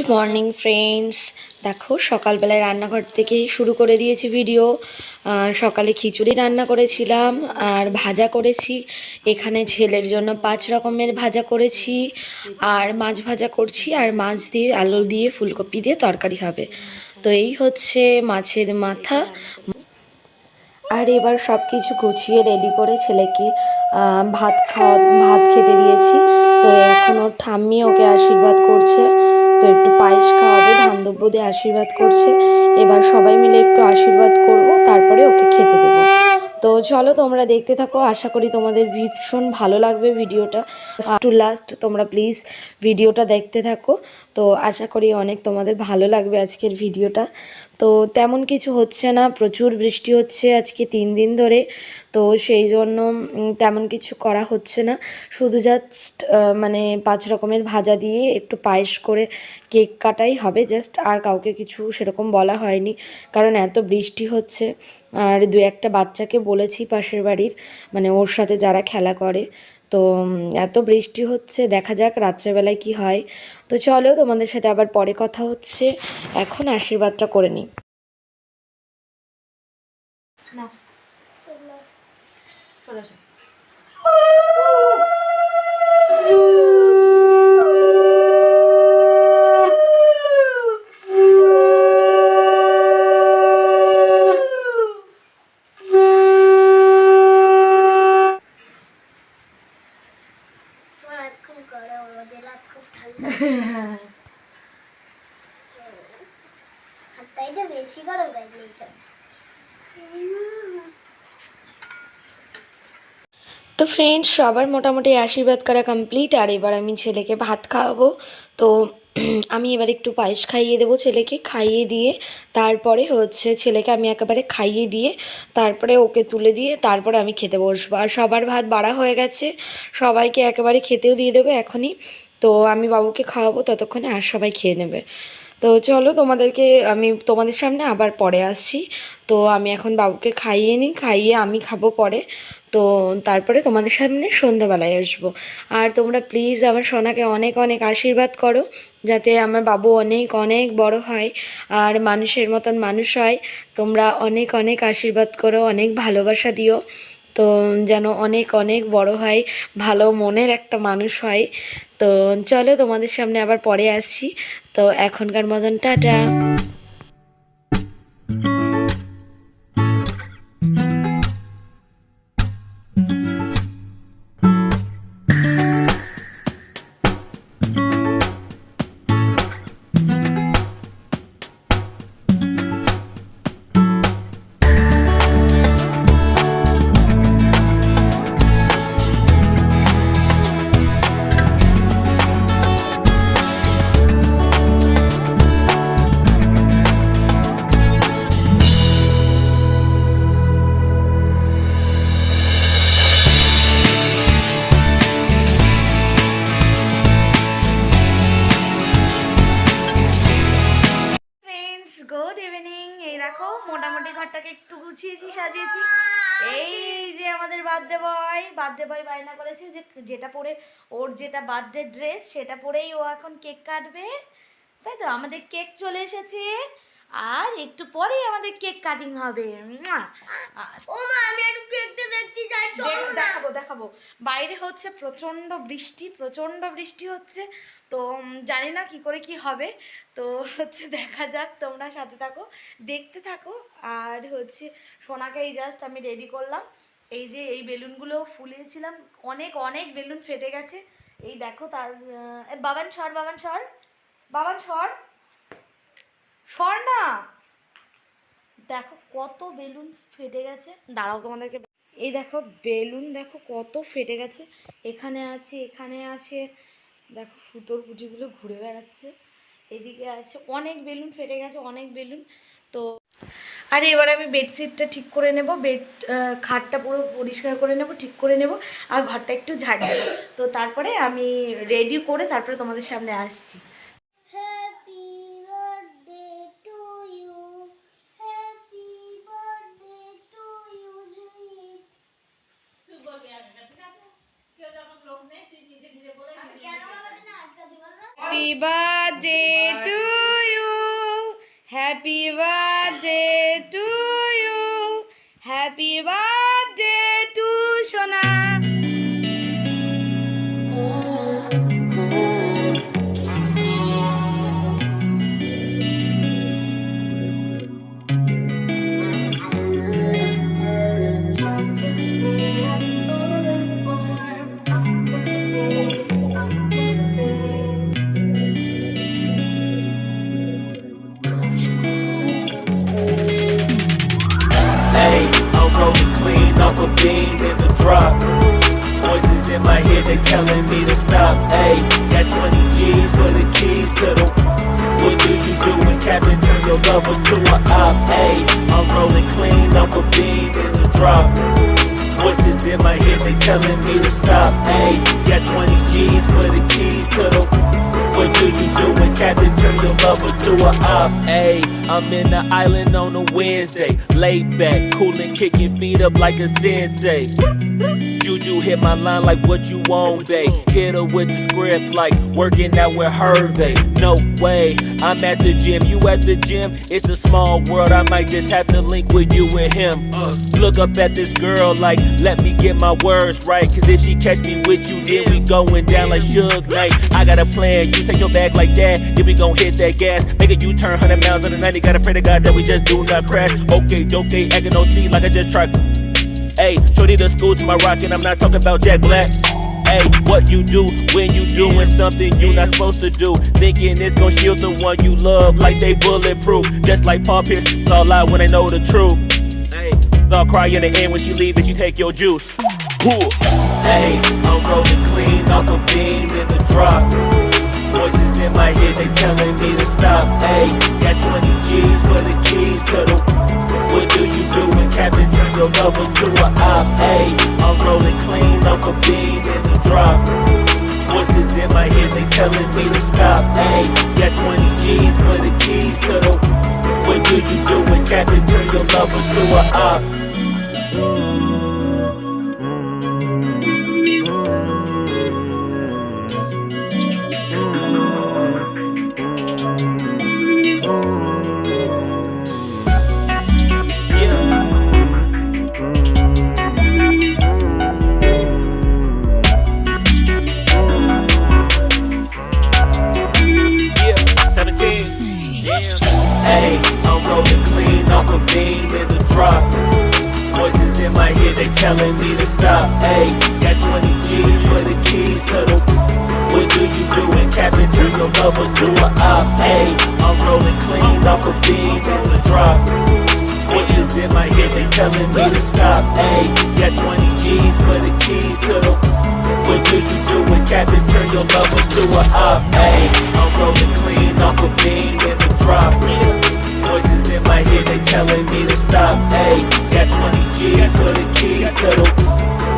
Good morning friends দেখো, সকালবেলায় রান্নাঘর থেকে শুরু করে দিয়েছি ভিডিও সকালে খিচুড়ি রান্না করেছিলাম আর ভাজা করেছি। এখানে ছেলের জন্য পাঁচ রকমের ভাজা করেছি। আর মাছ ভাজা করছি আর মাছ দিয়ে আলু দিয়ে ফুলকপি দিয়ে তরকারি হবে। তো এই হচ্ছে মাছের মাথা। আর এবার সব কিছু গুছিয়ে রেডি করে ছেলেকে ভাত খাওয়া ভাত খেতে দিয়েছি। তো এখন ওর ঠাম্মি ওকে আশীর্বাদ করছে। তো একটু পায়েস খাওয়াবে ধান দিয়ে আশীর্বাদ করছে। এবার সবাই মিলে একটু আশীর্বাদ করব, তারপরে ওকে খেতে দেব। তো চলো তোমরা দেখতে থাকো, আশা করি তোমাদের ভীষণ ভালো লাগবে ভিডিওটা। টু লাস্ট তোমরা প্লিজ ভিডিওটা দেখতে থাকো। তো আশা করি অনেক তোমাদের ভালো লাগবে আজকের ভিডিওটা। তো তেমন কিছু হচ্ছে না, প্রচুর বৃষ্টি হচ্ছে আজকে তিন দিন ধরে, তো সেই জন্য তেমন কিছু করা হচ্ছে না। শুধু জাস্ট মানে পাঁচ রকমের ভাজা দিয়ে একটু পায়েস করে কেক কাটাই হবে জাস্ট আর কাউকে কিছু সেরকম বলা হয়নি, কারণ এত বৃষ্টি হচ্ছে। আর দু একটা বাচ্চাকে বলেছি পাশের বাড়ির মানে ওর সাথে যারা খেলা করে তো এত বৃষ্টি হচ্ছে দেখা যাক রাত্রেবেলায় কি হয়। তো চলো তোমাদের সাথে আবার পরে কথা হচ্ছে। এখন আশীর্বাদটা করে নিই। রাত তো ফ্রেন্ডস সবার মোটামুটি আশীর্বাদ করা কমপ্লিট আর এবার আমি ছেলেকে ভাত খাওয়াবো। তো আমি এবার একটু পায়েস খাইয়ে দেবো ছেলেকে, খাইয়ে দিয়ে তারপরে হচ্ছে ছেলেকে আমি একেবারে খাইয়ে দিয়ে তারপরে ওকে তুলে দিয়ে তারপরে আমি খেতে বসবো। আর সবার ভাত বাড়া হয়ে গেছে, সবাইকে একেবারে খেতেও দিয়ে দেবো এখনই। তো আমি বাবুকে খাওয়াবো ততক্ষণে আর সবাই খেয়ে নেবে। তো চলো তোমাদেরকে আমি তোমাদের সামনে আবার পরে আসছি। তো আমি এখন বাবুকে খাইয়ে নিই, খাইয়ে আমি খাব পরে। তো তারপরে তোমাদের সামনে সন্ধ্যাবেলায় আসব। আর তোমরা প্লিজ আমার সোনাকে অনেক অনেক আশীর্বাদ করো, যাতে আমার বাবু অনেক অনেক বড় হয় আর মানুষের মতন মানুষ হয়। তোমরা অনেক অনেক আশীর্বাদ করো, অনেক ভালোবাসা দিও, তো যেন অনেক অনেক বড় হয়, ভালো মনের একটা মানুষ হয়। তো চলো তোমাদের সামনে আবার পরে আসছি। তো এখনকার মতন টাটা। গুছিয়েছি সাজিয়েছি। এই যে আমাদের বার্থডে বয় বার্থডে বয় বায়না করেছে যে যেটা পরে ওর যেটা বার্থডে ড্রেস, সেটা পরেই ও এখন কেক কাটবে। তাই তো? আমাদের কেক চলে এসেছে। আর একটু পরেই আমাদের কেক কাটিং হবে। ও মা আমি একটু কেকটা দেখতে চাই দেখাবো দেখাবো। বাইরে হচ্ছে প্রচণ্ড বৃষ্টি প্রচণ্ড বৃষ্টি হচ্ছে। তো জানি না কি করে কি হবে। তো হচ্ছে দেখা যাক তোমরা সাথে থাকো দেখতে থাকো। আর হচ্ছে সোনাকে এই জাস্ট আমি রেডি করলাম। এই যে এই বেলুনগুলো ফুলিয়েছিলাম। অনেক অনেক বেলুন ফেটে গেছে। এই দেখো তার বাবান সর বাবান সর। বাবান সর। সর না দেখো কত বেলুন ফেটে গেছে। দাঁড়াও তোমাদেরকে। এই দেখো বেলুন দেখো কত ফেটে গেছে। এখানে আছে এখানে আছে। দেখো সুতোর কুচিগুলো ঘুরে বেড়াচ্ছে। এদিকে আছে অনেক বেলুন ফেটে গেছে অনেক বেলুন। তো আর এবার আমি বেডশিটটা ঠিক করে নেব। বেড খাটটা পুরো পরিষ্কার করে নেব ঠিক করে নেব। আর ঘরটা একটু ঝাড় দেবো। তো তারপরে আমি রেডি করে তারপরে তোমাদের সামনে আসছি। birthday to you. Happy In they telling me to stop. Hey, got 20 G's for the keys to the. What do you do when Captain turn your lover to a op? Hey, I'm rolling clean off a beam in the drop. Voices in my head, they telling me to stop. Hey, got 20 G's for the keys to the. What do you do when Captain turn your lover to a op? Hey, I'm in the island on a Wednesday. Laid back, coolin', kicking feet up like a sensei. Juju hit my line like what you want, babe. Hit her with the script like working out with Hervey. No way, I'm at the gym, you at the gym. It's a small world, I might just have to link with you and him. Look up at this girl like, let me get my words right. Cause if she catch me with you, then we going down like Suge Knight. I got a plan, you take your bag like that, then we gon' hit that gas. Make a U turn 100 miles in the 90, gotta pray to God that we just do not crash. Okay, okay, acting no C like I just tried. Hey, shorty the school to my rocket, I'm not talking about Jack Black. Hey, what you do when you doing something you not supposed to do? Thinking it's gonna shield the one you love like they bulletproof. Just like Paul Pierce, it's all lie when they know the truth. Hey, it's all cry in the end when she leave and you take your juice. Whew. Hey, I'm rolling clean off a beam in the drop. In my head, they telling me to stop. Hey, got 20 G's for the keys to the. What do you do when Captain turn your lover to a op? Hey, I'm rolling clean off a beam in the drop. Voices in my head, they telling me to stop. Hey, got 20 G's for the keys to the. What do you do when Captain turn your lover to a op? Hey, I'm rolling clean off a beam in the drop. Voices in my head, they telling me to stop. Hey, got 20 G's for the keys to the. What do you do when Captain turn your lover to a op? Hey, I'm rolling clean off a beam in the drop. Voices in my head, they telling me to stop. Hey, got 20 G's for the keys to the. What do you do when Captain turn your lover to a op? Hey, I'm rolling clean a beam in the drop. Voices in my head, they telling me to stop. Hey, got 20 G's for the keys to the.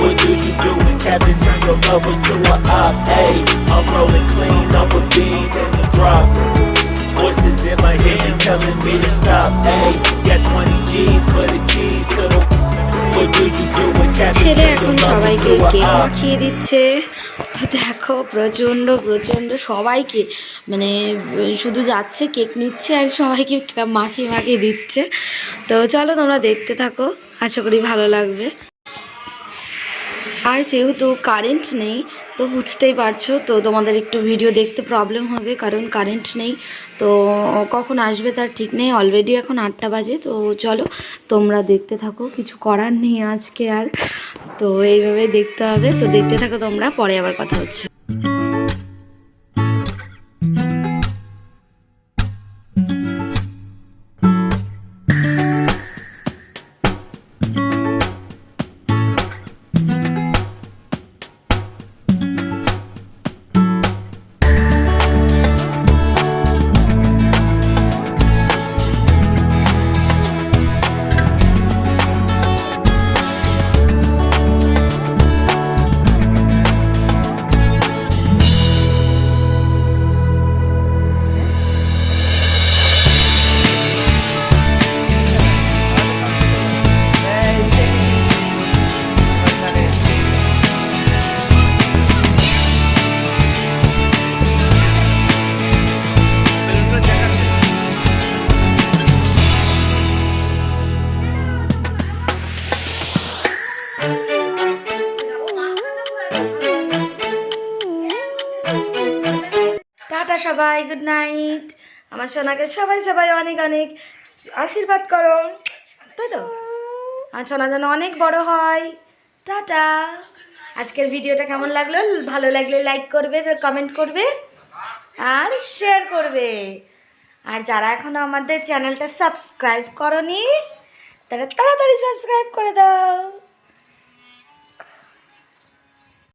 What do you do when Captain turn your lover to a op? Hey, I'm rolling clean a beam in the drop. Voices in my head, they telling me to stop. Hey, got 20 G's for the keys to the. ছেলে এখন সবাইকে cake মাখিয়ে দিচ্ছে। তো দেখো, প্রচণ্ড প্রচণ্ড সবাইকে মানে শুধু যাচ্ছে, কেক নিচ্ছে আর সবাইকে মাখিয়ে মাখিয়ে দিচ্ছে। তো চলো তোমরা দেখতে থাকো, আশা করি ভালো লাগবে। আর যেহেতু কারেন্ট নেই তো বুঝতেই পারছ, তো তোমাদের একটু ভিডিও দেখতে প্রবলেম হবে, কারণ কারেন্ট নেই। তো কখন আসবে তার ঠিক নেই অলরেডি এখন আটটা বাজে, তো চলো তোমরা দেখতে থাকো, কিছু করার নেই আজকে আর। তো এইভাবে দেখতে হবে, তো দেখতে থাকো তোমরা, পরে আবার কথা হচ্ছে। সবাই গুড নাইট আমার সোনাকে সবাই সবাই অনেক অনেক আশীর্বাদ করো। তাই তো? আমার সোনা যেন অনেক বড় হয়। টাটা। আজকের ভিডিওটা কেমন লাগল? ভালো লাগলে লাইক করবে কমেন্ট করবে, আর শেয়ার করবে। আর যারা এখনও আমাদের চ্যানেলটা সাবস্ক্রাইব করনি, তারা তাড়াতাড়ি সাবস্ক্রাইব করে দাও।